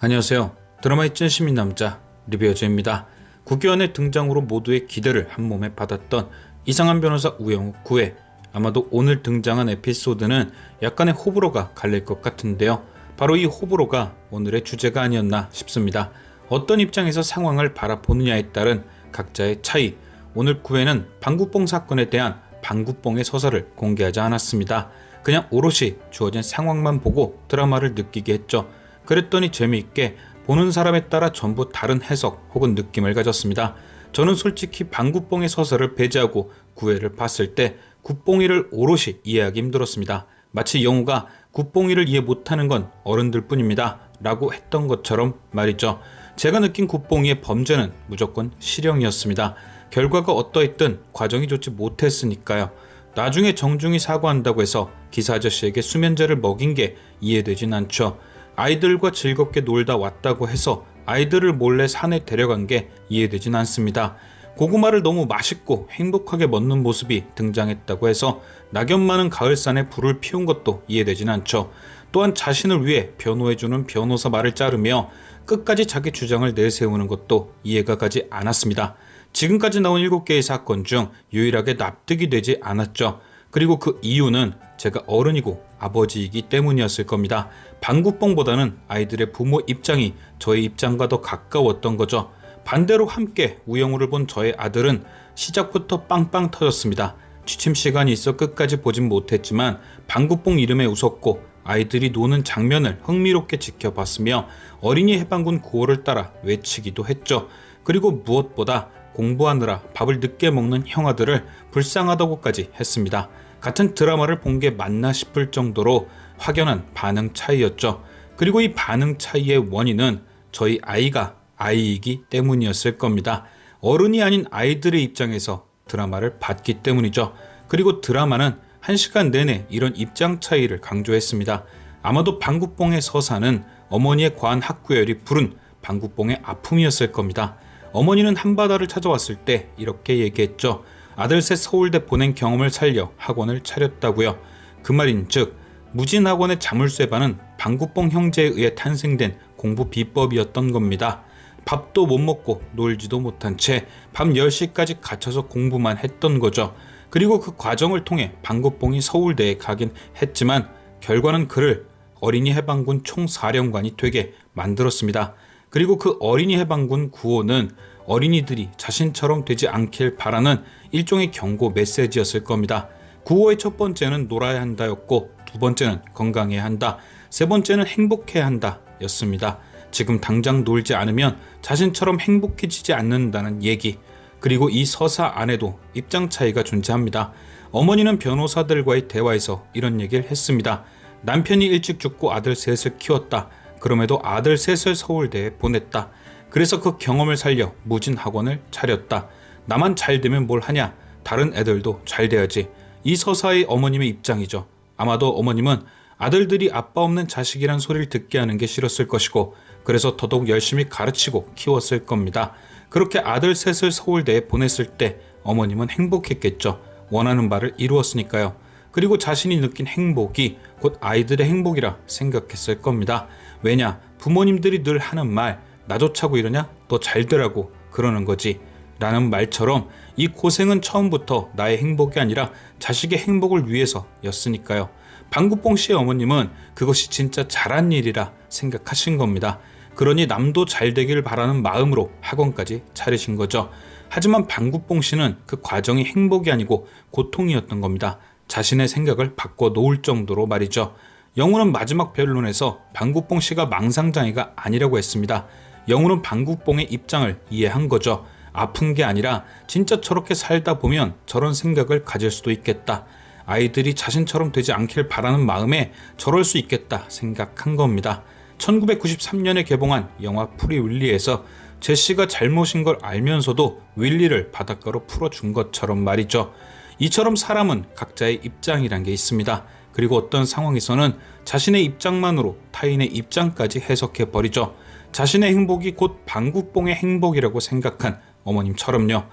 안녕하세요. 드라마의 찐 시민 남자 리뷰어즈입니다. 국회의원의 등장으로 모두의 기대를 한 몸에 받았던 이상한 변호사 우영우 9회 아마도 오늘 등장한 에피소드는 약간의 호불호가 갈릴 것 같은데요. 바로 이 호불호가 오늘의 주제가 아니었나 싶습니다. 어떤 입장에서 상황을 바라보느냐에 따른 각자의 차이. 오늘 9회는 방구뽕 사건에 대한 방구뽕의 서사를 공개하지 않았습니다. 그냥 오롯이 주어진 상황만 보고 드라마를 느끼게 했죠. 그랬더니 재미있게 보는 사람에 따라 전부 다른 해석 혹은 느낌을 가졌습니다. 저는 솔직히 방구뽕의 서사를 배제하고 구애를 봤을 때 굿뽕이를 오롯이 이해하기 힘들었습니다. 마치 영우가 굿뽕이를 이해 못하는 건 어른들 뿐입니다. 라고 했던 것처럼 말이죠. 제가 느낀 굿뽕이의 범죄는 무조건 실형이었습니다. 결과가 어떠했든 과정이 좋지 못했으니까요. 나중에 정중히 사과한다고 해서 기사 아저씨에게 수면제를 먹인 게 이해되진 않죠. 아이들과 즐겁게 놀다 왔다고 해서 아이들을 몰래 산에 데려간 게 이해되진 않습니다. 고구마를 너무 맛있고 행복하게 먹는 모습이 등장했다고 해서 낙엽 많은 가을산에 불을 피운 것도 이해되진 않죠. 또한 자신을 위해 변호해주는 변호사 말을 자르며 끝까지 자기 주장을 내세우는 것도 이해가 가지 않았습니다. 지금까지 나온 7개의 사건 중 유일하게 납득이 되지 않았죠. 그리고 그 이유는 제가 어른이고 아버지이기 때문이었을 겁니다. 방구뽕보다는 아이들의 부모 입장이 저의 입장과 더 가까웠던 거죠. 반대로 함께 우영우를 본 저의 아들은 시작부터 빵빵 터졌습니다. 취침 시간이 있어 끝까지 보진 못했지만 방구뽕 이름에 웃었고 아이들이 노는 장면을 흥미롭게 지켜봤으며 어린이 해방군 구호를 따라 외치기도 했죠. 그리고 무엇보다 공부하느라 밥을 늦게 먹는 형아들을 불쌍하다고까지 했습니다. 같은 드라마를 본 게 맞나 싶을 정도로 확연한 반응 차이였죠. 그리고 이 반응 차이의 원인은 저희 아이가 아이이기 때문이었을 겁니다. 어른이 아닌 아이들의 입장에서 드라마를 봤기 때문이죠. 그리고 드라마는 한 시간 내내 이런 입장 차이를 강조했습니다. 아마도 방구뽕의 서사는 어머니의 과한 학구열이 부른 방구뽕의 아픔이었을 겁니다. 어머니는 한바다를 찾아왔을 때 이렇게 얘기했죠. 아들 셋 서울대 보낸 경험을 살려 학원을 차렸다고요. 그 말인 즉 무진 학원의 자물쇠반은 방구뽕 형제에 의해 탄생된 공부 비법이었던 겁니다. 밥도 못 먹고 놀지도 못한 채 밤 10시까지 갇혀서 공부만 했던 거죠. 그리고 그 과정을 통해 방구뽕이 서울대에 가긴 했지만 결과는 그를 어린이 해방군 총사령관이 되게 만들었습니다. 그리고 그 어린이 해방군 구호는 어린이들이 자신처럼 되지 않길 바라는 일종의 경고 메시지였을 겁니다. 구호의 첫 번째는 놀아야 한다였고 두 번째는 건강해야 한다. 세 번째는 행복해야 한다 였습니다. 지금 당장 놀지 않으면 자신처럼 행복해지지 않는다는 얘기. 그리고 이 서사 안에도 입장 차이가 존재합니다. 어머니는 변호사들과의 대화에서 이런 얘기를 했습니다. 남편이 일찍 죽고 아들 셋을 키웠다. 그럼에도 아들 셋을 서울대에 보냈다. 그래서 그 경험을 살려 무진 학원을 차렸다. 나만 잘 되면 뭘 하냐? 다른 애들도 잘 돼야지. 이 서사의 어머님의 입장이죠. 아마도 어머님은 아들들이 아빠 없는 자식이란 소리를 듣게 하는 게 싫었을 것이고 그래서 더더욱 열심히 가르치고 키웠을 겁니다. 그렇게 아들 셋을 서울대에 보냈을 때 어머님은 행복했겠죠. 원하는 바를 이루었으니까요. 그리고 자신이 느낀 행복이 곧 아이들의 행복이라 생각했을 겁니다. 왜냐? 부모님들이 늘 하는 말, 나조차고 이러냐? 너 잘 되라고 그러는 거지. 라는 말처럼 이 고생은 처음부터 나의 행복이 아니라 자식의 행복을 위해서였으니까요. 방구뽕 씨의 어머님은 그것이 진짜 잘한 일이라 생각하신 겁니다. 그러니 남도 잘 되길 바라는 마음으로 학원까지 차리신 거죠. 하지만 방구뽕 씨는 그 과정이 행복이 아니고 고통이었던 겁니다. 자신의 생각을 바꿔 놓을 정도로 말이죠. 영우는 마지막 변론에서 방구뽕 씨가 망상장애가 아니라고 했습니다. 영우는 방구뽕의 입장을 이해한 거죠. 아픈 게 아니라 진짜 저렇게 살다 보면 저런 생각을 가질 수도 있겠다. 아이들이 자신처럼 되지 않길 바라는 마음에 저럴 수 있겠다 생각한 겁니다. 1993년에 개봉한 영화 프리 윌리에서 제시가 잘못인 걸 알면서도 윌리를 바닷가로 풀어준 것처럼 말이죠. 이처럼 사람은 각자의 입장이란 게 있습니다. 그리고 어떤 상황에서는 자신의 입장만으로 타인의 입장까지 해석해 버리죠. 자신의 행복이 곧 방구뽕의 행복이라고 생각한 어머님처럼요.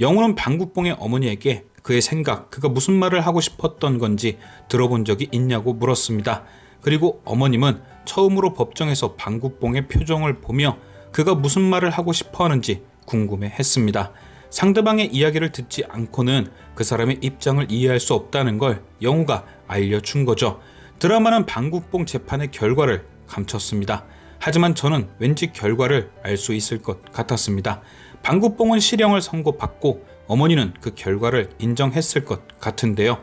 영우는 방구뽕의 어머니에게 그의 생각, 그가 무슨 말을 하고 싶었던 건지 들어본 적이 있냐고 물었습니다. 그리고 어머님은 처음으로 법정에서 방구뽕의 표정을 보며 그가 무슨 말을 하고 싶어 하는지 궁금해 했습니다. 상대방의 이야기를 듣지 않고는 그 사람의 입장을 이해할 수 없다는 걸 영우가 알려준 거죠. 드라마는 방구뽕 재판의 결과를 감췄습니다. 하지만 저는 왠지 결과를 알 수 있을 것 같았습니다. 방구뽕은 실형을 선고받고 어머니는 그 결과를 인정했을 것 같은데요.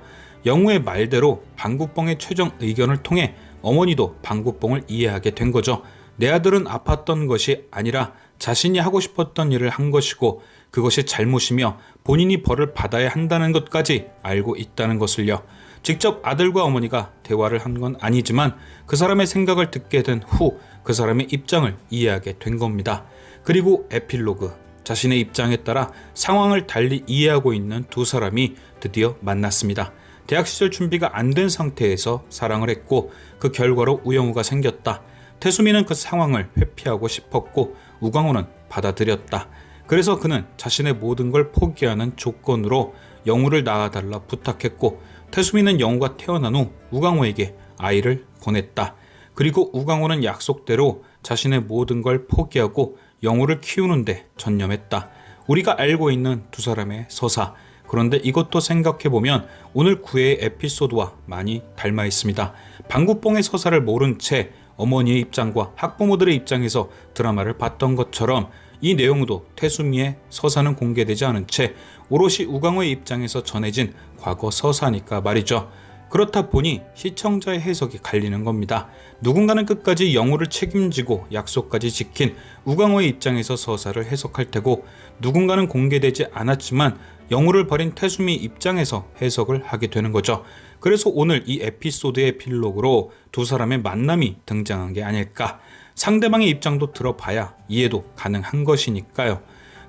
영우의 말대로 방구뽕의 최종 의견을 통해 어머니도 방구뽕을 이해하게 된 거죠. 내 아들은 아팠던 것이 아니라 자신이 하고 싶었던 일을 한 것이고 그것이 잘못이며 본인이 벌을 받아야 한다는 것까지 알고 있다는 것을요. 직접 아들과 어머니가 대화를 한 건 아니지만 그 사람의 생각을 듣게 된 후 그 사람의 입장을 이해하게 된 겁니다. 그리고 에필로그 자신의 입장에 따라 상황을 달리 이해하고 있는 두 사람이 드디어 만났습니다. 대학 시절 준비가 안 된 상태에서 사랑을 했고 그 결과로 우영우가 생겼다. 태수미는 그 상황을 회피하고 싶었고 우광호는 받아들였다. 그래서 그는 자신의 모든 걸 포기하는 조건으로 영우를 낳아달라 부탁했고 태수미는 영우가 태어난 후 우광호에게 아이를 보냈다. 그리고 우광호는 약속대로 자신의 모든 걸 포기하고 영우를 키우는데 전념했다. 우리가 알고 있는 두 사람의 서사. 그런데 이것도 생각해보면 오늘 구의 에피소드와 많이 닮아 있습니다. 방구뽕의 서사를 모른 채 어머니의 입장과 학부모들의 입장에서 드라마를 봤던 것처럼 이 내용도 태수미의 서사는 공개되지 않은 채 오롯이 우광호의 입장에서 전해진 과거 서사니까 말이죠. 그렇다 보니 시청자의 해석이 갈리는 겁니다. 누군가는 끝까지 영우를 책임지고 약속까지 지킨 우광호의 입장에서 서사를 해석할 테고 누군가는 공개되지 않았지만 영우를 버린 태수미 입장에서 해석을 하게 되는 거죠. 그래서 오늘 이 에피소드의 필록으로 두 사람의 만남이 등장한 게 아닐까. 상대방의 입장도 들어봐야 이해도 가능한 것이니까요.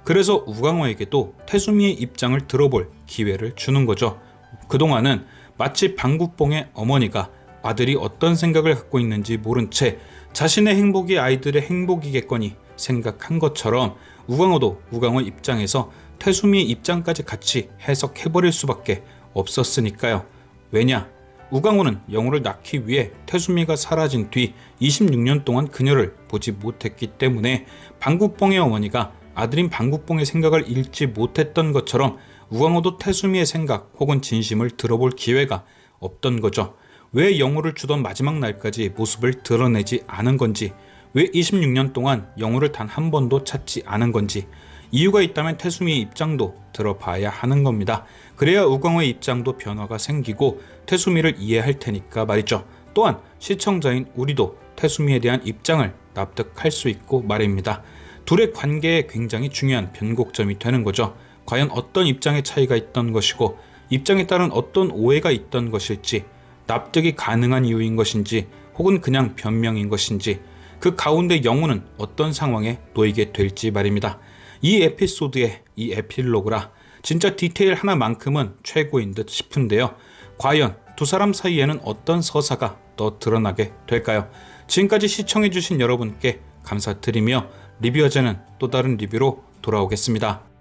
그래서 우광호에게도 태수미의 입장을 들어볼 기회를 주는 거죠. 그동안은 마치 방구뽕의 어머니가 아들이 어떤 생각을 갖고 있는지 모른 채 자신의 행복이 아이들의 행복이겠거니 생각한 것처럼 우광호도 우광호 입장에서 태수미의 입장까지 같이 해석해버릴 수밖에 없었으니까요. 왜냐? 우광호는 영우를 낳기 위해 태수미가 사라진 뒤 26년 동안 그녀를 보지 못했기 때문에 방구뽕의 어머니가 아들인 방구뽕의 생각을 읽지 못했던 것처럼 우광호도 태수미의 생각 혹은 진심을 들어볼 기회가 없던 거죠. 왜 영우를 주던 마지막 날까지 모습을 드러내지 않은 건지, 왜 26년 동안 영우를 단 한 번도 찾지 않은 건지, 이유가 있다면 태수미의 입장도 들어봐야 하는 겁니다. 그래야 우광호의 입장도 변화가 생기고 태수미를 이해할 테니까 말이죠. 또한 시청자인 우리도 태수미에 대한 입장을 납득할 수 있고 말입니다. 둘의 관계에 굉장히 중요한 변곡점이 되는 거죠. 과연 어떤 입장의 차이가 있던 것이고 입장에 따른 어떤 오해가 있던 것일지 납득이 가능한 이유인 것인지 혹은 그냥 변명인 것인지 그 가운데 영우는 어떤 상황에 놓이게 될지 말입니다. 이 에피소드의 이 에필로그라 진짜 디테일 하나만큼은 최고인 듯 싶은데요. 과연 두 사람 사이에는 어떤 서사가 더 드러나게 될까요? 지금까지 시청해주신 여러분께 감사드리며 리뷰어제는 또 다른 리뷰로 돌아오겠습니다.